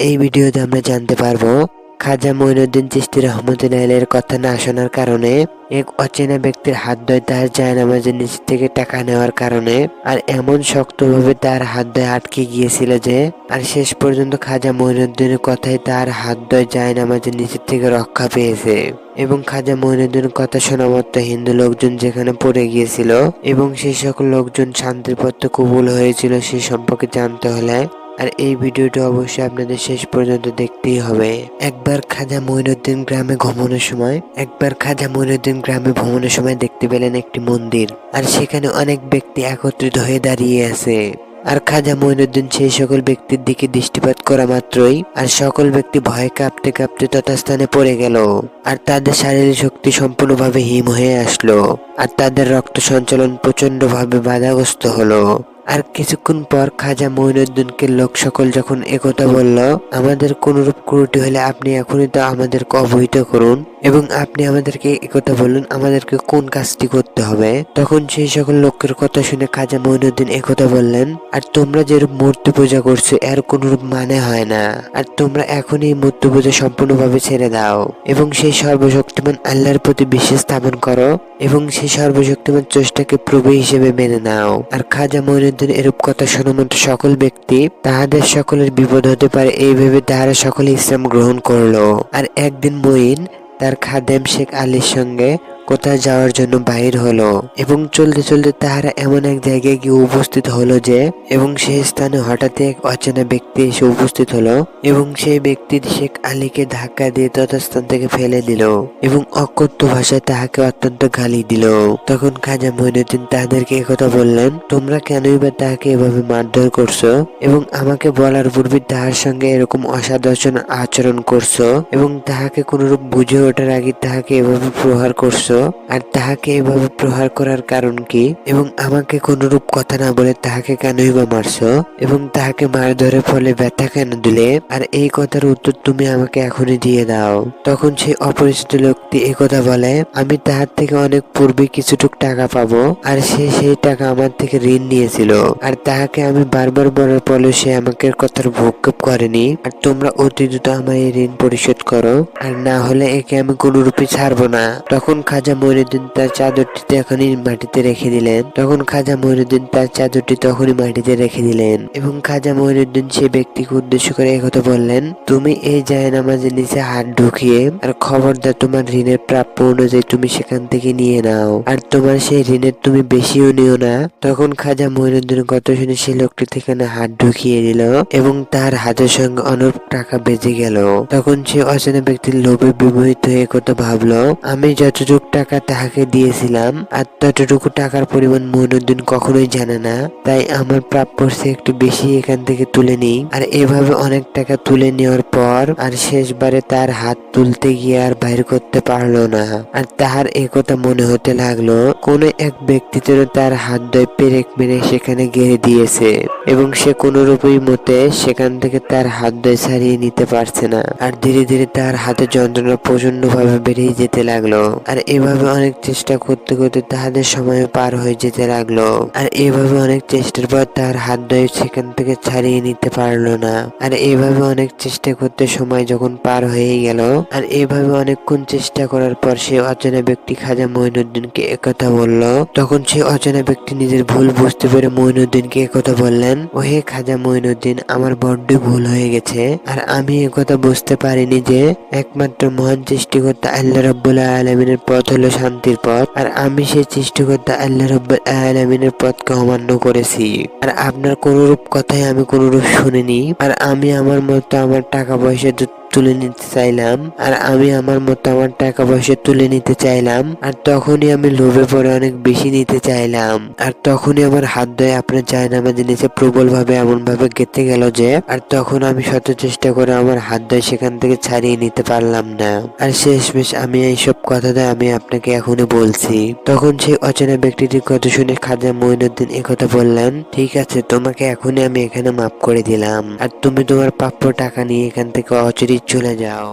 এই ভিডিওতে আমরা জানতে পারব, খাজা মঈনুদ্দিন চিস্তি রহমতুল্লাহের কথা না শোনার কারণে এক অচেনা ব্যক্তির হাত ধরে তার জায়নামাজের নিচ থেকে টাকা নেওয়ার কারণে আর এমন শক্তভাবে তার হাত ধরে আটকে গিয়েছিল যে, আর শেষ পর্যন্ত খাজা মঈনুদ্দিনের কথাই তার হাত ধরে জায়নামাজের নিচের থেকে রক্ষা পেয়েছে। এবং খাজা মঈনুদ্দিনের কথা শোনা মাত্র হিন্দু লোকজন যেখানে পড়ে গিয়েছিল এবং সেই সকল লোকজন শান্তির পথে কবুল হয়েছিল সে সম্পর্কে জানতে হলে আর এই ভিডিওটা অবশ্যই আপনাদের শেষ পর্যন্ত দেখতেই হবে। একবার খাজা মঈনুদ্দিন গ্রামে ভ্রমণের সময়, একবার খাজা মঈনুদ্দিন গ্রামে ভ্রমণের সময় দেখতে পেলেন একটি মন্দির। আর সেখানে অনেক ব্যক্তি একত্রিত হয়ে দাঁড়িয়ে আছে। আর খাজা মঈনুদ্দিন সেই সকল ব্যক্তির দিকে দৃষ্টিপাত করা মাত্রই, আর সকল ব্যক্তি ভয়ে কাঁপতে কাঁপতে তথাস্থানে পড়ে গেল। আর তাদের শারীরিক শক্তি সম্পূর্ণভাবে হিম হয়ে আসলো। আর তাদের রক্ত সঞ্চালন প্রচন্ডভাবে বাধাগ্রস্ত হলো। আর কিছুক্ষণ পর খাজা মঈনুদ্দিনকে লোক সকল যখন একথা বলল, আমাদের কোনরূপ ক্রুটি হলে আপনি এখনই তো আমাদেরকে অবহিত করুন এবং আপনি আমাদেরকে একথা বলুন, আমাদেরকে কোন কাজটি করতে হবে? তখন সেই সকল লোকের কথা শুনে খাজা মঈনুদ্দিন একথা বললেন, আর তোমরা যেরূপ মূর্তি পূজা করছ, এর কোনরূপ মানে হয় না। আর তোমরা এখনই মূর্তি পূজা সম্পূর্ণভাবে ছেড়ে দাও এবং সেই সর্বশক্তিমান আল্লাহর প্রতি বিশ্বাস স্থাপন করো এবং সেই সর্বশক্তিমান চেষ্টাকে প্রভু হিসেবে মেনে নাও। আর খাজা মঈনুদ্দিন এরূপ কথা শুনমন্ত সকল ব্যক্তি তাহাদের সকলের বিপদ হতে পারে এই ভেবে তাহারা সকলে ইসলাম গ্রহণ করল। আর একদিন মঈন তার খাদেম শেখ আলীর সঙ্গে কোথায় যাওয়ার জন্য বাহির হলো এবং চলতে চলতে তাহারা এমন এক জায়গায় গিয়ে উপস্থিত হলো যে, এবং সেই স্থানে হঠাৎ এক অচেনা ব্যক্তি এসে উপস্থিত হলো, এবং সেই ব্যক্তি শেখ আলীকে ধাক্কা দিয়ে তথাস্থান থেকে ফেলে দিল এবং অকথ্য ভাষায় তাহাকে অত্যন্ত গালি দিল। তখন খাজা মহিনুদ্দিন তাদেরকে একথা বললেন, তোমরা কেনই বা তাহাকে এভাবে মারধর করছ এবং আমাকে বলার পূর্বে তাহার সঙ্গে এরকম অসাধারণ আচরণ করছ এবং তাহাকে কোনরূপ বুঝে ওঠার আগে তাহাকে এভাবে প্রহার করছ? আর তাহাকে এভাবে প্রহার করার কারণ কি? এবং আমাকে কোনরূপ কথা না বলে তাহাকে কেনই বা মারছো? এবং তাহাকে মারধরের ফলে ব্যথা কেন দিলে? আর এই কথার উত্তর তুমি আমাকে এখনই দিয়ে দাও। তখন সেই অপরিচিত লোকটি এই কথা বলে, আমি তাহার থেকে অনেক পূর্বে কিছুটুক টাকা পাবো, আর সে সেই টাকা আমার থেকে ঋণ নিয়েছিল। আর তাহাকে আমি বারবার বলার ফলে সে আমাকে কথার ভূক্ষেপ করেনি। আর তোমরা অতি দ্রুত আমার এই ঋণ পরিশোধ করো। আর না হলে একে আমি কোনরূপে ছাড়বো না। তখন খাজা মঈনুদ্দিন তার চাদরটি তখনই মাটিতে রেখে দিলেন। তখন খাজা মঈনুদ্দিন তার চাদরটি তখনই মাটিতে রেখে দিলেন এবং খাজা মঈনুদ্দিন সে ব্যক্তিকে উদ্দেশ্য করে একথা বললেন, তুমি এই জায়নামাজের নিচে হাত ঢুকিয়ে আর খবরদার তোমার ঋণের প্রাপ্য অনুযায়ী তুমি সেখান থেকে নিয়ে নাও। আর তোমার সেই ঋণের তুমি বেশিও নিও না। তখন খাজা মঈনুদ্দিন কত শুনে সেই লোকটি সেখানে হাত ঢুকিয়ে দিল এবং তার হাতের সঙ্গে অনেক টাকা বেজে গেল। তখন সে অচেনা ব্যক্তির লোভে বিমোহিত হয়ে কথা ভাবলো, আমি যতটুকু টাকা তাহাকে দিয়েছিলাম, আর ততটুকু টাকার পরিমাণ মঈনুদ্দিন কখনোই জানে না। তাই আমার প্রাপ্য একটু বেশি এখান থেকে তুলে নিই। আর এভাবে অনেক টাকা তুলে নেওয়ার পর, আর শেষবারে তার হাত তুলতে গিয়ে আর বাইর করতে পারল না। আর তাহার একথা মনে হতে লাগল, কোন এক ব্যক্তি যেন তার হাত দয় পেরেক মেরে সেখানে গেড়ে দিয়েছে, এবং সে কোনোরূপই মতে সেখান থেকে তার হাত দয় ছাড়িয়ে নিতে পারছে না। আর ধীরে ধীরে তার হাতে যন্ত্রণা প্রচণ্ড ভাবে বেড়েই যেতে লাগল। আর এভাবে অনেক চেষ্টা করতে করতে তাহাদের সময় পার হয়ে যেতে লাগল। আর এভাবে অনেক চেষ্টার পর তার হাত দয় সেখান থেকে ছাড়িয়ে নিতে পারল না। আর এভাবে অনেক চেষ্টা করতে সময় যখন পার হয়ে গেল, আর এভাবে অনেকক্ষণ চেষ্টা করার পর সে অচেনা ব্যক্তি খাজা মঈনুদ্দিনকে একথা বলল। তখন সে অচেনা ব্যক্তি নিজের ভুল বুঝতে পেরে মঈনুদ্দিনকে একথা বললেন ও হে খাজা মহিনুদ্দিন আমার বড্ড ভুল হয়ে গেছে, আর আমি একথা বুঝতে পারিনি যে একমাত্র মহান সৃষ্টিকর্তা আল্লাহ রব্বুল্লাহ আলমিনের পথ হলো শান্তির পথ। আর আমি সেই সৃষ্টিকর্তা আল্লাহ রব্বুল আলমিনের পথকে অমান্য করেছি। আর আপনার কোনরূপ কথাই আমি কোনরূপ শুনিনি। আর আমি আমার মতো আমার টাকা পয়সা তুলে নিতে চাইলাম। আর আমি আমার মতো আমার টাকা পয়সা তুলে নিতে চাইলাম। আর তখনই আমি লোভে পড়ে অনেক বেশি নিতে চাইলাম। আর তখনই আমার হাত ধরে আপনার জায়নামাজে নিচে প্রবল ভাবে এমন ভাবে গেতে গেল যে, আর তখন আমি শত চেষ্টা করে আমার হাত ধরে সেখান থেকে ছাড়িয়ে নিতে পারলাম না। আর শেষমেশ আমি এইসব কথাটা আমি আপনাকে এখনই বলছি। তখন সেই অচেনা ব্যক্তিটির কথা শুনে খাজা মঈনুদ্দিন একথা বললেন, ঠিক আছে, তোমাকে এখনই আমি এখানে মাফ করে দিলাম। আর তুমি তোমার প্রাপ্য টাকা নিয়ে এখান থেকে অচিরিত চলে যাও।